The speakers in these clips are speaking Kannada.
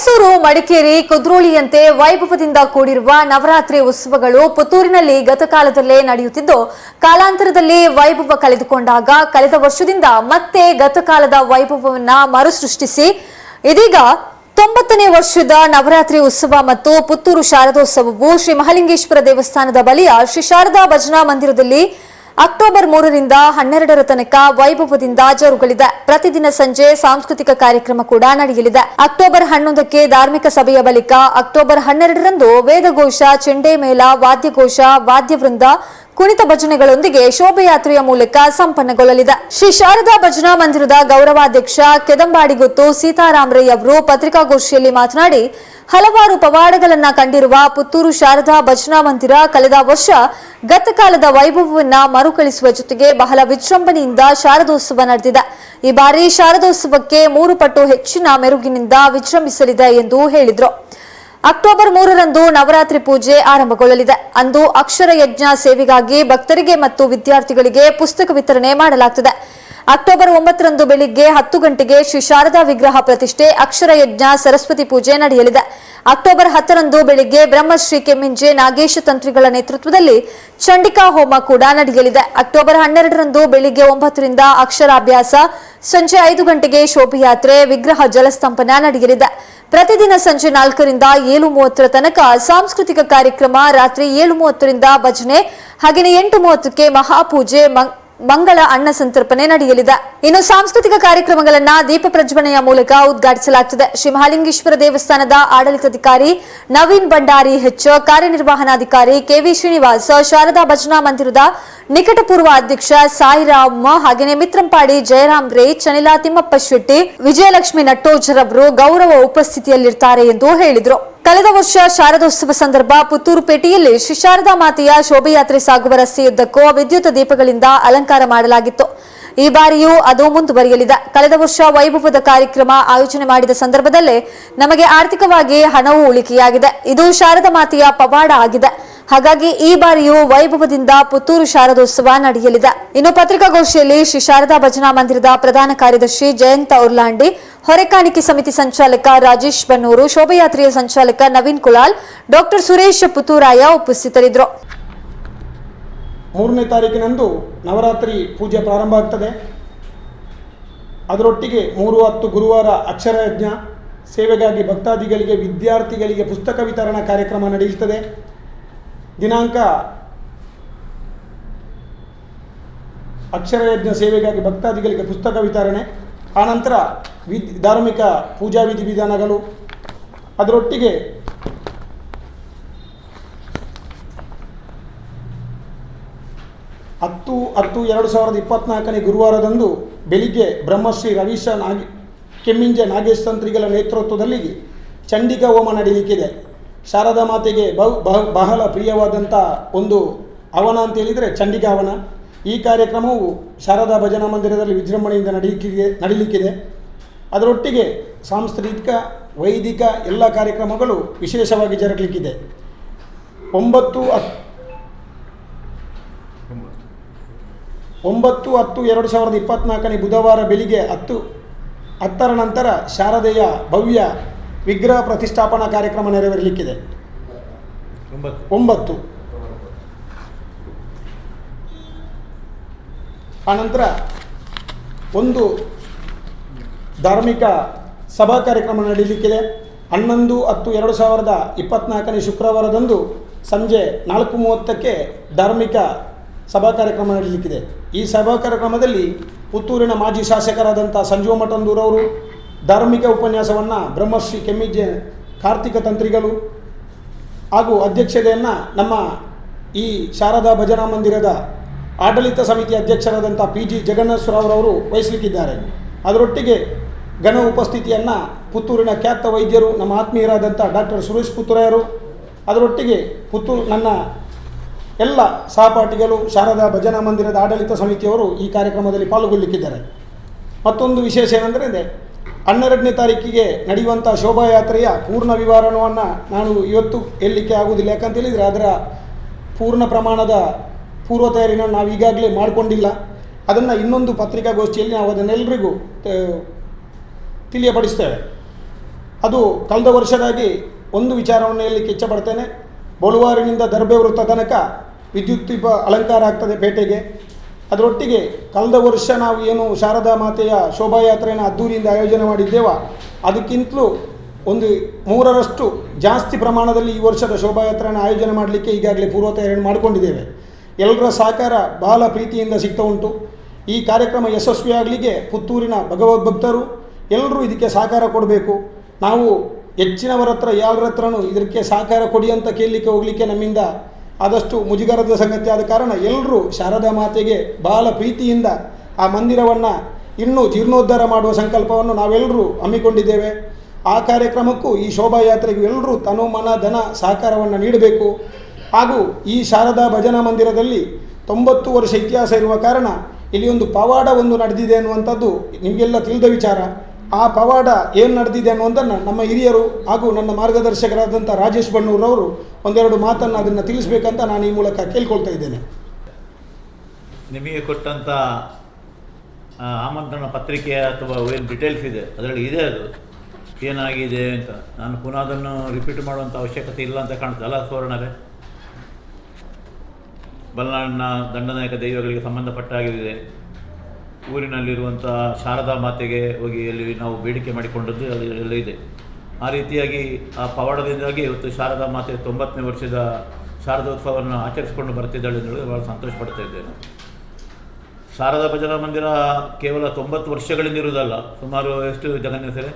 ಮೈಸೂರು, ಮಡಿಕೇರಿ, ಕುದ್ರೋಳಿಯಂತೆ ವೈಭವದಿಂದ ಕೂಡಿರುವ ನವರಾತ್ರಿ ಉತ್ಸವಗಳು ಪುತ್ತೂರಿನಲ್ಲಿ ಗತಕಾಲದಲ್ಲೇ ನಡೆಯುತ್ತಿದ್ದು, ಕಾಲಾಂತರದಲ್ಲಿ ವೈಭವ ಕಳೆದುಕೊಂಡಾಗ ಕಳೆದ ವರ್ಷದಿಂದ ಮತ್ತೆ ಗತಕಾಲದ ವೈಭವವನ್ನ ಮರುಸೃಷ್ಟಿಸಿ, ಇದೀಗ ತೊಂಬತ್ತನೇ ವರ್ಷದ ನವರಾತ್ರಿ ಉತ್ಸವ ಮತ್ತು ಪುತ್ತೂರು ಶಾರದೋತ್ಸವವು ಶ್ರೀ ಮಹಾಲಿಂಗೇಶ್ವರ ದೇವಸ್ಥಾನದ ಬಳಿಯ ಶ್ರೀ ಶಾರದಾ ಭಜನಾ ಮಂದಿರದಲ್ಲಿ ಅಕ್ಟೋಬರ್ ಮೂರರಿಂದ ಹನ್ನೆರಡರ ತನಕ ವೈಭವದಿಂದ ಜರುಗಲಿದೆ. ಪ್ರತಿದಿನ ಸಂಜೆ ಸಾಂಸ್ಕೃತಿಕ ಕಾರ್ಯಕ್ರಮ ಕೂಡ ನಡೆಯಲಿದೆ. ಅಕ್ಟೋಬರ್ ಹನ್ನೊಂದಕ್ಕೆ ಧಾರ್ಮಿಕ ಸಭೆಯ ಬಳಿಕ ಅಕ್ಟೋಬರ್ ಹನ್ನೆರಡರಂದು ವೇದಘೋಷ ಚೆಂಡೆ ಮೇಳ ವಾದ್ಯಘೋಷ, ವಾದ್ಯವೃಂದ, ಕುಣಿತ ಭಜನೆಗಳೊಂದಿಗೆ ಶೋಭಯಾತ್ರೆಯ ಮೂಲಕ ಸಂಪನ್ನಗೊಳ್ಳಲಿದೆ. ಶ್ರೀ ಶಾರದಾ ಭಜನಾ ಮಂದಿರದ ಗೌರವಾಧ್ಯಕ್ಷ ಕೆದಂಬಾಡಿಗುತ್ತು ಸೀತಾರಾಮ್ ರೈ ಅವರು ಪತ್ರಿಕಾಗೋಷ್ಠಿಯಲ್ಲಿ ಮಾತನಾಡಿ ಹಲವಾರು ಪವಾಡಗಳನ್ನ ಕಂಡಿರುವ ಪುತ್ತೂರು ಶಾರದಾ ಭಜನಾ ಮಂದಿರ ಕಳೆದ ವರ್ಷ ಗತಕಾಲದ ವೈಭವವನ್ನ ಮರುಕಳಿಸುವ ಜೊತೆಗೆ ಬಹಳ ವಿಜೃಂಭಣೆಯಿಂದ ಶಾರದೋತ್ಸವ ನಡೆದಿದೆ. ಈ ಬಾರಿ ಶಾರದೋತ್ಸವಕ್ಕೆ ಮೂರು ಪಟ್ಟು ಹೆಚ್ಚಿನ ಮೆರುಗಿನಿಂದ ವಿಜೃಂಭಿಸಲಿದೆ ಎಂದು ಹೇಳಿದರು. ಅಕ್ಟೋಬರ್ ಮೂರರಂದು ನವರಾತ್ರಿ ಪೂಜೆ ಆರಂಭಗೊಳ್ಳಲಿದೆ. ಅಂದು ಅಕ್ಷರ ಯಜ್ಞ ಸೇವೆಗಾಗಿ ಭಕ್ತರಿಗೆ ಮತ್ತು ವಿದ್ಯಾರ್ಥಿಗಳಿಗೆ ಪುಸ್ತಕ ವಿತರಣೆ ಮಾಡಲಾಗುತ್ತದೆ ಅಕ್ಟೋಬರ್ ಒಂಬತ್ತರಂದು ಬೆಳಿಗ್ಗೆ ಹತ್ತು ಗಂಟೆಗೆ ಶ್ರೀ ವಿಗ್ರಹ ಪ್ರತಿಷ್ಠೆ ಅಕ್ಷರ ಯಜ್ಞ ಸರಸ್ವತಿ ಪೂಜೆ ನಡೆಯಲಿದೆ. ಅಕ್ಟೋಬರ್ ಹತ್ತರಂದು ಬೆಳಿಗ್ಗೆ ಬ್ರಹ್ಮಶ್ರೀ ಕೆಮ್ಮಿಂಜೆ ನಾಗೇಶ ತಂತ್ರಿಗಳ ನೇತೃತ್ವದಲ್ಲಿ ಚಂಡಿಕಾ ಹೋಮ ಕೂಡ ನಡೆಯಲಿದೆ. ಅಕ್ಟೋಬರ್ ಹನ್ನೆರಡರಂದು ಬೆಳಿಗ್ಗೆ ಒಂಬತ್ತರಿಂದ ಅಕ್ಷರಾಭ್ಯಾಸ, ಸಂಜೆ ಐದು ಗಂಟೆಗೆ ಶೋಭಾಯಾತ್ರೆ, ವಿಗ್ರಹ ಜಲಸ್ತಂಪನ ನಡೆಯಲಿದೆ. ಪ್ರತಿದಿನ ಸಂಜೆ ನಾಲ್ಕರಿಂದ ಏಳು ಮೂವತ್ತರ ತನಕ ಸಾಂಸ್ಕೃತಿಕ ಕಾರ್ಯಕ್ರಮ, ರಾತ್ರಿ ಏಳು ಮೂವತ್ತರಿಂದ ಭಜನೆ, ಹಾಗೆಯೇ ಎಂಟು ಮೂವತ್ತಕ್ಕೆ ಮಹಾಪೂಜೆ ಮಂಗಳ ಅನ್ನ ಸಂತರ್ಪಣೆ ನಡೆಯಲಿದೆ. ಇನ್ನು ಸಾಂಸ್ಕೃತಿಕ ಕಾರ್ಯಕ್ರಮಗಳನ್ನ ದೀಪ ಪ್ರಜ್ವಲನೆಯ ಮೂಲಕ ಉದ್ಘಾಟಿಸಲಾಗುತ್ತದೆ ಶ್ರೀ ಮಹಾಲಿಂಗೇಶ್ವರ ದೇವಸ್ಥಾನದ ಆಡಳಿತಾಧಿಕಾರಿ ನವೀನ್ ಭಂಡಾರಿ ಹೆಚ್ಚ ಕಾರ್ಯನಿರ್ವಹಣಾಧಿಕಾರಿ ಕೆವಿ ಶ್ರೀನಿವಾಸ್, ಶಾರದಾ ಭಜನಾ ಮಂದಿರದ ನಿಕಟಪೂರ್ವ ಅಧ್ಯಕ್ಷ ಸಾಯಿರಾಮ್ ಹಾಗೆಯೇ ಮಿತ್ರಂಪಾಡಿ ಜಯರಾಮ್ ರೇ ಚನಿಲಾ ತಿಮ್ಮಪ್ಪ ಶೆಟ್ಟಿ, ವಿಜಯಲಕ್ಷ್ಮಿ ನಟ್ಟೋಜರವರು ಗೌರವ ಉಪಸ್ಥಿತಿಯಲ್ಲಿರ್ತಾರೆ ಎಂದು ಹೇಳಿದರು. ಕಳೆದ ವರ್ಷ ಶಾರದೋತ್ಸವ ಸಂದರ್ಭ ಪುತ್ತೂರು ಪೇಟೆಯಲ್ಲಿ ಶ್ರೀ ಶಾರದಾ ಮಾತೆಯ ಶೋಭೆಯಾತ್ರೆ ಸಾಗುವ ರಸ್ತೆಯುದ್ದಕ್ಕೂ ವಿದ್ಯುತ್ ದೀಪಗಳಿಂದ ಅಲಂಕಾರ ಮಾಡಲಾಗಿತ್ತು. ಈ ಬಾರಿಯೂ ಅದು ಮುಂದುವರಿಯಲಿದೆ. ಕಳೆದ ವರ್ಷ ವೈಭವದ ಕಾರ್ಯಕ್ರಮ ಆಯೋಜನೆ ಮಾಡಿದ ಸಂದರ್ಭದಲ್ಲೇ ನಮಗೆ ಆರ್ಥಿಕವಾಗಿ ಹಣವು ಉಳಿಕೆಯಾಗಿದೆ. ಇದು ಶಾರದಾ ಮಾತೆಯ ಪವಾಡ ಆಗಿದೆ. ಹಾಗಾಗಿ ಈ ಬಾರಿಯೂ ವೈಭವದಿಂದ ಪುತ್ತೂರು ಶಾರದೋತ್ಸವ ನಡೆಯಲಿದೆ. ಇನ್ನು ಪತ್ರಿಕಾಗೋಷ್ಠಿಯಲ್ಲಿ ಶ್ರೀ ಶಾರದಾ ಭಜನಾ ಮಂದಿರದ ಪ್ರಧಾನ ಕಾರ್ಯದರ್ಶಿ ಜಯಂತ ಉರ್ಲಾಂಡಿ ಹೊರೆಕಾಣಿಕೆ ಸಮಿತಿ ಸಂಚಾಲಕ ರಾಜೇಶ್ ಬನ್ನೂರು, ಶೋಭಯಾತ್ರೆಯ ಸಂಚಾಲಕ ನವೀನ್ ಕುಲಾಲ್, ಡಾಕ್ಟರ್ ಸುರೇಶ್ ಪುತ್ತೂರಾಯ ಉಪಸ್ಥಿತರಿದ್ದರು. ಮೂರನೇ ತಾರೀಕಿನಂದು ನವರಾತ್ರಿ ಪೂಜೆ ಪ್ರಾರಂಭ ಆಗ್ತದೆ. ಅದರೊಟ್ಟಿಗೆ ಮೂರು ಹತ್ತು ಗುರುವಾರ ಅಕ್ಷರ ಯಜ್ಞ ಸೇವೆಗಾಗಿ ಭಕ್ತಾದಿಗಳಿಗೆ, ವಿದ್ಯಾರ್ಥಿಗಳಿಗೆ ಪುಸ್ತಕ ವಿತರಣಾ ಕಾರ್ಯಕ್ರಮ ನಡೆಯುತ್ತದೆ. ದಿನಾಂಕ ಅಕ್ಷರಯಜ್ಞ ಸೇವೆಗಾಗಿ ಭಕ್ತಾದಿಗಳಿಗೆ ಪುಸ್ತಕ ವಿತರಣೆ. ಆನಂತರ ವಿದ್ ಧಾರ್ಮಿಕ ಪೂಜಾ ವಿಧಿವಿಧಾನಗಳು ಅದರೊಟ್ಟಿಗೆ ಹತ್ತು ಹತ್ತು ಎರಡು ಸಾವಿರದ ಇಪ್ಪತ್ನಾಲ್ಕನೇ ಗುರುವಾರದಂದು ಬೆಳಿಗ್ಗೆ ಬ್ರಹ್ಮಶ್ರೀ ರವೀಶ ನಾಗಿ ಕೆಮ್ಮಿಂಜ ನಾಗೇಶ್ ತಂತ್ರಿಗಳ ನೇತೃತ್ವದಲ್ಲಿ ಚಂಡಿಕಾ ಹೋಮ ನಡೆಯಲಿಕ್ಕಿದೆ ಶಾರದಾ ಮಾತೆಗೆ ಬಹು ಬಹು ಬಹಳ ಪ್ರಿಯವಾದಂಥ ಒಂದು ಹವನ ಅಂತ ಹೇಳಿದರೆ ಚಂಡಿಕಾ ಹವನ. ಈ ಕಾರ್ಯಕ್ರಮವು ಶಾರದಾ ಭಜನಾ ಮಂದಿರದಲ್ಲಿ ವಿಜೃಂಭಣೆಯಿಂದ ನಡೆಯಲಿಕ್ಕಿದೆ ನಡೀಲಿಕ್ಕಿದೆ. ಅದರೊಟ್ಟಿಗೆ ಸಾಂಸ್ಕೃತಿಕ ವೈದಿಕ ಎಲ್ಲ ಕಾರ್ಯಕ್ರಮಗಳು ವಿಶೇಷವಾಗಿ ಜರುಗಲಿಕ್ಕಿದೆ. ಒಂಬತ್ತು ಒಂಬತ್ತು ಹತ್ತು ಎರಡು ಸಾವಿರದ ಇಪ್ಪತ್ತ್ನಾಲ್ಕನೇ ಬುಧವಾರ ಬೆಳಿಗ್ಗೆ ಹತ್ತು ಹತ್ತರ ನಂತರ ಶಾರದೆಯ ಭವ್ಯ ವಿಗ್ರಹ ಪ್ರತಿಷ್ಠಾಪನಾ ಕಾರ್ಯಕ್ರಮ ನೆರವೇರಲಿಕ್ಕಿದೆ. ಒಂಬತ್ತು. ಆನಂತರ ಒಂದು ಧಾರ್ಮಿಕ ಸಭಾ ಕಾರ್ಯಕ್ರಮ ನಡೀಲಿಕ್ಕಿದೆ. ಹನ್ನೊಂದು ಹತ್ತು ಎರಡು ಸಾವಿರದ ಇಪ್ಪತ್ನಾಲ್ಕನೇ ಶುಕ್ರವಾರದಂದು ಸಂಜೆ ನಾಲ್ಕು ಮೂವತ್ತಕ್ಕೆ ಧಾರ್ಮಿಕ ಸಭಾ ಕಾರ್ಯಕ್ರಮ ನಡೀಲಿಕ್ಕಿದೆ. ಈ ಸಭಾ ಕಾರ್ಯಕ್ರಮದಲ್ಲಿ ಪುತ್ತೂರಿನ ಮಾಜಿ ಶಾಸಕರಾದಂಥ ಸಂಜೀವ ಮಠಂದೂರವರು ಧಾರ್ಮಿಕ ಉಪನ್ಯಾಸವನ್ನು ಬ್ರಹ್ಮಶ್ರೀ ಕೆಮ್ಮಿಜ್ಜೆ ಕಾರ್ತಿಕ ತಂತ್ರಿಗಳು ಹಾಗೂ ಅಧ್ಯಕ್ಷತೆಯನ್ನು ನಮ್ಮ ಈ ಶಾರದಾ ಭಜನಾ ಮಂದಿರದ ಆಡಳಿತ ಸಮಿತಿ ಅಧ್ಯಕ್ಷರಾದಂಥ ಪಿ ಜಿ ಜಗನ್ನಾಥರಾವ್ರವರು ವಹಿಸಲಿಕ್ಕಿದ್ದಾರೆ. ಅದರೊಟ್ಟಿಗೆ ಘನ ಉಪಸ್ಥಿತಿಯನ್ನು ಪುತ್ತೂರಿನ ಖ್ಯಾತ ವೈದ್ಯರು, ನಮ್ಮ ಆತ್ಮೀಯರಾದಂಥ ಡಾಕ್ಟರ್ ಸುರೇಶ್ ಪುತ್ತೂರಾಯರು ಅದರೊಟ್ಟಿಗೆ ಪುತ್ತೂರು ನನ್ನ ಎಲ್ಲ ಸಹಪಾಠಿಗಳು, ಶಾರದಾ ಭಜನಾ ಮಂದಿರದ ಆಡಳಿತ ಸಮಿತಿಯವರು ಈ ಕಾರ್ಯಕ್ರಮದಲ್ಲಿ ಪಾಲ್ಗೊಳ್ಳಿಕ್ಕಿದ್ದಾರೆ. ಮತ್ತೊಂದು ವಿಶೇಷ ಏನೆಂದರೆ ಹನ್ನೆರಡನೇ ತಾರೀಕಿಗೆ ನಡೆಯುವಂಥ ಶೋಭಾಯಾತ್ರೆಯ ಪೂರ್ಣ ವಿವರಣವನ್ನು ನಾನು ಇವತ್ತು ಹೇಳಲಿಕ್ಕೆ ಆಗುವುದಿಲ್ಲ ಯಾಕಂತ ಹೇಳಿದರೆ ಅದರ ಪೂರ್ಣ ಪ್ರಮಾಣದ ಪೂರ್ವ ತಯಾರಿನ ನಾವು ಈಗಾಗಲೇ ಮಾಡಿಕೊಂಡಿಲ್ಲ. ಅದನ್ನು ಇನ್ನೊಂದು ಪತ್ರಿಕಾಗೋಷ್ಠಿಯಲ್ಲಿ ನಾವು ಅದನ್ನೆಲ್ಲರಿಗೂ ತಿಳಿಯಪಡಿಸ್ತೇವೆ. ಅದು ಕಳೆದ ವರ್ಷದಾಗಿ ಒಂದು ವಿಚಾರವನ್ನು ಇಲ್ಲಿ ಇಚ್ಛಪಡ್ತೇನೆ ಬಳುವಾರಿನಿಂದ ದರ್ಬೆ ವೃತ್ತ ತನಕ ವಿದ್ಯುತ್ ದೀಪ ಅಲಂಕಾರ ಆಗ್ತದೆ ಪೇಟೆಗೆ. ಅದರೊಟ್ಟಿಗೆ ಕಳೆದ ವರ್ಷ ನಾವು ಏನು ಶಾರದಾ ಮಾತೆಯ ಶೋಭಾಯಾತ್ರೆಯನ್ನು ಅದ್ದೂರಿಯಿಂದ ಆಯೋಜನೆ ಮಾಡಿದ್ದೇವ, ಅದಕ್ಕಿಂತಲೂ ಒಂದು ಮೂರರಷ್ಟು ಜಾಸ್ತಿ ಪ್ರಮಾಣದಲ್ಲಿ ಈ ವರ್ಷದ ಶೋಭಾಯಾತ್ರೆಯನ್ನು ಆಯೋಜನೆ ಮಾಡಲಿಕ್ಕೆ ಈಗಾಗಲೇ ಪೂರ್ವ ತಯಾರಿ ಮಾಡಿಕೊಂಡಿದ್ದೇವೆ. ಎಲ್ಲರ ಸಹಕಾರ ಬಹಳ ಪ್ರೀತಿಯಿಂದ ಸಿಗ್ತಾ ಉಂಟು. ಈ ಕಾರ್ಯಕ್ರಮ ಯಶಸ್ವಿಯಾಗಲಿಕ್ಕೆ ಪುತ್ತೂರಿನ ಭಗವದ್ಭಕ್ತರು ಎಲ್ಲರೂ ಇದಕ್ಕೆ ಸಹಕಾರ ಕೊಡಬೇಕು. ನಾವು ಹೆಚ್ಚಿನವರ ಹತ್ರ ಯಾರ ಹತ್ರನೂ ಇದಕ್ಕೆ ಸಹಕಾರ ಕೊಡಿ ಅಂತ ಕೇಳಲಿಕ್ಕೆ ಹೋಗಲಿಕ್ಕೆ ನಮ್ಮಿಂದ ಆದಷ್ಟು ಮುಜುಗರದ ಸಂಗತಿ ಆದ ಕಾರಣ ಎಲ್ಲರೂ ಶಾರದಾ ಮಾತೆಗೆ ಬಹಳ ಪ್ರೀತಿಯಿಂದ ಆ ಮಂದಿರವನ್ನು ಇನ್ನೂ ಜೀರ್ಣೋದ್ಧಾರ ಮಾಡುವ ಸಂಕಲ್ಪವನ್ನು ನಾವೆಲ್ಲರೂ ಹಮ್ಮಿಕೊಂಡಿದ್ದೇವೆ. ಆ ಕಾರ್ಯಕ್ರಮಕ್ಕೂ ಈ ಶೋಭಾಯಾತ್ರೆಗೂ ಎಲ್ಲರೂ ತನು ಮನ ಧನ ಸಹಕಾರವನ್ನು ನೀಡಬೇಕು. ಹಾಗೂ ಈ ಶಾರದಾ ಭಜನಾ ಮಂದಿರದಲ್ಲಿ ತೊಂಬತ್ತು ವರ್ಷ ಇತಿಹಾಸ ಇರುವ ಕಾರಣ ಇಲ್ಲಿ ಒಂದು ಪವಾಡ ಒಂದು ನಡೆದಿದೆ ಅನ್ನುವಂಥದ್ದು ನಿಮಗೆಲ್ಲ ತಿಳಿದ ವಿಚಾರ. ಆ ಪವಾಡ ಏನು ನಡೆದಿದೆ ಅನ್ನುವಂಥನ್ನು ನಮ್ಮ ಹಿರಿಯರು ಹಾಗೂ ನನ್ನ ಮಾರ್ಗದರ್ಶಕರಾದಂಥ ರಾಜೇಶ್ ಬಣ್ಣೂರವರು ಒಂದೆರಡು ಮಾತನ್ನು ಅದನ್ನು ತಿಳಿಸ್ಬೇಕಂತ ನಾನು ಈ ಮೂಲಕ ಕೇಳ್ಕೊಳ್ತಾ ಇದ್ದೇನೆ. ನಿಮಗೆ ಕೊಟ್ಟಂಥ ಆಮಂತ್ರಣ ಪತ್ರಿಕೆ ಅಥವಾ ಏನು ಡಿಟೇಲ್ಸ್ ಇದೆ? ಅದರಲ್ಲಿ ಇದೆ ಅದು. ಏನಾಗಿದೆ ಅಂತ. ನಾನು ಪುನಃ ಅದನ್ನು ರಿಪೀಟ್ ಮಾಡುವಂಥ ಅವಶ್ಯಕತೆ ಇಲ್ಲ ಅಂತ ಕಾಣ್ತದೆ ಅಲ್ಲ ಸುವರ್ಣರೇ ಬಲ್ನಾಡಿನ ದಂಡನಾಯಕ ದೈವಗಳಿಗೆ ಸಂಬಂಧಪಟ್ಟಾಗಿದೆ. ಊರಿನಲ್ಲಿರುವಂಥ ಶಾರದಾ ಮಾತೆಗೆ ಹೋಗಿ ಅಲ್ಲಿ ನಾವು ಬೇಡಿಕೆ ಮಾಡಿಕೊಂಡದ್ದು ಅಲ್ಲಿ ಇದೆ. ಆ ರೀತಿಯಾಗಿ ಆ ಪವಾಡದಿಂದಾಗಿ ಇವತ್ತು ಶಾರದಾ ಮಾತೆ ತೊಂಬತ್ತನೇ ವರ್ಷದ ಶಾರದೋತ್ಸವವನ್ನು ಆಚರಿಸಿಕೊಂಡು ಬರ್ತಿದ್ದಾಳೆ ಅಂತ ಹೇಳಿ ಭಾಳ ಸಂತೋಷ ಪಡ್ತಾ ಇದ್ದೇನೆ. ಶಾರದಾ ಭಜನಾ ಮಂದಿರ ಕೇವಲ ತೊಂಬತ್ತು ವರ್ಷಗಳಿಂದ ಇರುವುದಲ್ಲ, ಸುಮಾರು ಎಷ್ಟು ಜಗನ್ನ ಹೆಸರೇ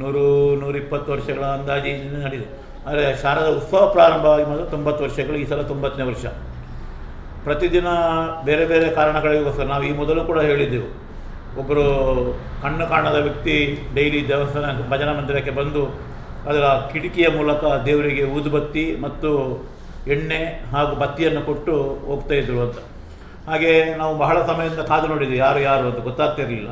ನೂರು, ನೂರಿಪ್ಪತ್ತು ವರ್ಷಗಳ ಅಂದಾಜಿನಿಂದ ನಡೆದಿದೆ. ಆದರೆ ಶಾರದಾ ಉತ್ಸವ ಪ್ರಾರಂಭವಾಗಿ ಮಾತ್ರ ತೊಂಬತ್ತು ವರ್ಷಗಳು, ಈ ಸಲ ತೊಂಬತ್ತನೇ ವರ್ಷ. ಪ್ರತಿದಿನ ಬೇರೆ ಬೇರೆ ಕಾರಣಗಳಿಗೋಸ್ಕರ ನಾವು ಈ ಮೊದಲು ಕೂಡ ಹೇಳಿದ್ದೆವು. ಒಬ್ಬರು ಕಣ್ಣು ಕಾಣದ ವ್ಯಕ್ತಿ ಡೈಲಿ ದೇವಸ್ಥಾನ ಭಜನಾ ಮಂದಿರಕ್ಕೆ ಬಂದು ಅದರ ಕಿಟಕಿಯ ಮೂಲಕ ದೇವರಿಗೆ ಊದುಬತ್ತಿ ಮತ್ತು ಎಣ್ಣೆ ಹಾಗೂ ಬತ್ತಿಯನ್ನು ಕೊಟ್ಟು ಹೋಗ್ತಾ ಇದ್ರು ಅಂತ. ಹಾಗೆ ನಾವು ಬಹಳ ಸಮಯದಿಂದ ಕಾದು ನೋಡಿದ್ವಿ, ಯಾರು ಯಾರು ಅಂತ ಗೊತ್ತಾಗ್ತಿರಲಿಲ್ಲ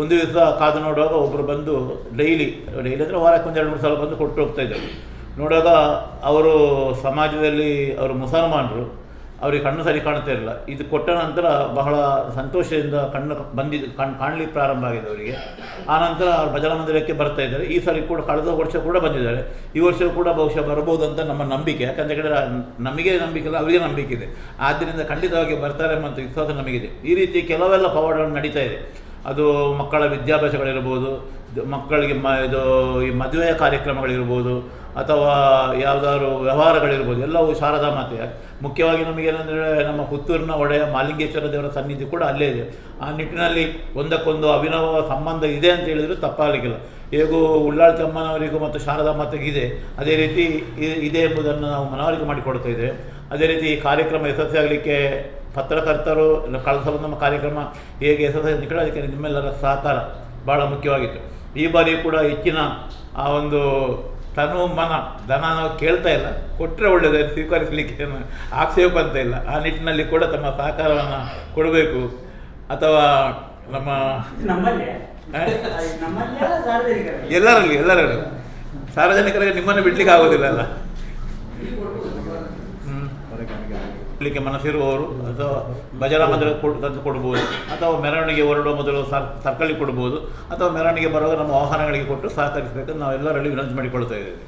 ಒಂದು ದಿವಸ ಕಾದು ನೋಡುವಾಗ ಒಬ್ಬರು ಬಂದು ಡೈಲಿ ಡೈಲಿ ಅಂದರೆ ವಾರಕ್ಕೆ ಒಂದು ಎರಡು ಮೂರು ಸಲ ಬಂದು ಕೊಟ್ಟು ಹೋಗ್ತಾ ಇದ್ದರು. ನೋಡುವಾಗ ಅವರು ಸಮಾಜದಲ್ಲಿ ಅವರು ಮುಸಲ್ಮಾನರು. ಅವರಿಗೆ ಕಣ್ಣು ಸರಿ ಕಾಣ್ತಾ ಇರಲಿಲ್ಲ ಇದು ಕೊಟ್ಟ ನಂತರ ಬಹಳ ಸಂತೋಷದಿಂದ ಕಣ್ಣು ಬಂದಿದ್ದು ಕಣ್ಣು ಕಾಣಲಿಕ್ಕೆ ಪ್ರಾರಂಭ ಆಗಿದೆ ಅವರಿಗೆ. ಆನಂತರ ಅವರು ಭಜನಾ ಮಂದಿರಕ್ಕೆ ಬರ್ತಾ ಇದ್ದಾರೆ. ಈ ಸರಿ ಕೂಡ ಕಳೆದ ವರ್ಷ ಕೂಡ ಬಂದಿದ್ದಾರೆ. ಈ ವರ್ಷ ಕೂಡ ಬಹುಶಃ ಬರ್ಬೋದು ಅಂತ ನಮ್ಮ ನಂಬಿಕೆ. ಯಾಕಂತ ಹೇಳಿದ್ರೆ ನಮಗೆ ನಂಬಿಕೆ ಇಲ್ಲ, ಅವರಿಗೆ ನಂಬಿಕೆ ಇದೆ. ಆದ್ದರಿಂದ ಖಂಡಿತವಾಗಿ ಬರ್ತಾರೆ ಮತ್ತು ವಿಶ್ವಾಸ ನಮಗಿದೆ. ಈ ರೀತಿ ಕೆಲವೆಲ್ಲ ಪವಾಡಗಳು ನಡೀತಾ ಇದೆ. ಅದು ಮಕ್ಕಳ ವಿದ್ಯಾಭ್ಯಾಸಗಳಿರ್ಬೋದು ಮಕ್ಕಳಿಗೆ ಮ, ಇದು ಈ ಮದುವೆಯ ಕಾರ್ಯಕ್ರಮಗಳಿರ್ಬೋದು, ಅಥವಾ ಯಾವುದಾದ್ರು ವ್ಯವಹಾರಗಳಿರ್ಬೋದು, ಎಲ್ಲವೂ ಶಾರದಾ ಮಾತೆ. ಮುಖ್ಯವಾಗಿ ನಮಗೇನೆಂದರೆ ನಮ್ಮ ಪುತ್ತೂರಿನ ಒಡೆಯ ಮಾಲಿಂಗೇಶ್ವರ ದೇವರ ಸನ್ನಿಧಿ ಕೂಡ ಅಲ್ಲೇ ಇದೆ. ಆ ನಿಟ್ಟಿನಲ್ಲಿ ಒಂದಕ್ಕೊಂದು ಅಭಿನವ ಸಂಬಂಧ ಇದೆ ಅಂತ ಹೇಳಿದರೂ ತಪ್ಪಾಗಲಿಕ್ಕಿಲ್ಲ. ಹೇಗೂ ಉಳ್ಳಾಳ್ ತಮ್ಮನವರಿಗೂ ಮತ್ತು ಶಾರದಾ ಮಾತೆಗೆ ಇದೆ. ಅದೇ ರೀತಿ ಇದೆ ಎಂಬುದನ್ನು ನಾವು ಮನವರಿಕೆ ಮಾಡಿಕೊಡ್ತಾ ಇದ್ದೇವೆ. ಅದೇ ರೀತಿ ಈ ಕಾರ್ಯಕ್ರಮ ಯಶಸ್ವಿಯಾಗಲಿಕ್ಕೆ ಪತ್ರಕರ್ತರು ಕಳೆದ ಸಲ ನಮ್ಮ ಕಾರ್ಯಕ್ರಮ ಹೇಗೆ ಯಶಸ್ವಿ ನಿಕಟ ಅದಕ್ಕೆ ನಿಮ್ಮೆಲ್ಲರ ಸಹಕಾರ ಭಾಳ ಮುಖ್ಯವಾಗಿತ್ತು. ಈ ಬಾರಿ ಕೂಡ ಹೆಚ್ಚಿನ ಆ ಒಂದು ತನು ಮನ ಧನ ನಾವು ಕೇಳ್ತಾ ಇಲ್ಲ. ಕೊಟ್ಟರೆ ಒಳ್ಳೆಯದು ಸ್ವೀಕರಿಸಲಿಕ್ಕೆ ಏನು ಆಕ್ಷೇಪ ಅಂತ ಇಲ್ಲ. ಆ ನಿಟ್ಟಿನಲ್ಲಿ ಕೂಡ ತಮ್ಮ ಸಹಕಾರವನ್ನು ಕೊಡಬೇಕು. ಅಥವಾ ನಮ್ಮ ಎಲ್ಲರಲ್ಲಿ ಎಲ್ಲರಲ್ಲಿ. ಸಾರ್ವಜನಿಕರಿಗೆ ನಿಮ್ಮನ್ನು ಬಿಡ್ಲಿಕ್ಕೆ ಆಗೋದಿಲ್ಲ ಅಲ್ಲ ಹ್ಮ್. ಬಿಡ್ಲಿಕ್ಕೆ ಮನಸ್ಸಿರುವವರು ಅಥವಾ ಬಜಾರ ಕೊಡ್, ತಂದು ಕೊಡ್ಬೋದು, ಅಥವಾ ಮೆರವಣಿಗೆ ಹೊರಡುವ ಮೊದಲು ಸರ್ ಸರ್ಕಲಿಗೆ ಕೊಡ್ಬೋದು, ಅಥವಾ ಮೆರವಣಿಗೆ ಬರುವಾಗ ನಮ್ಮ ವಾಹನಗಳಿಗೆ ಕೊಟ್ಟು ಸಹಕರಿಸಬೇಕು ನಾವೆಲ್ಲರಲ್ಲಿ ವಿನಂತಿ ಮಾಡಿಕೊಳ್ತಾ ಇದ್ದೇವೆ.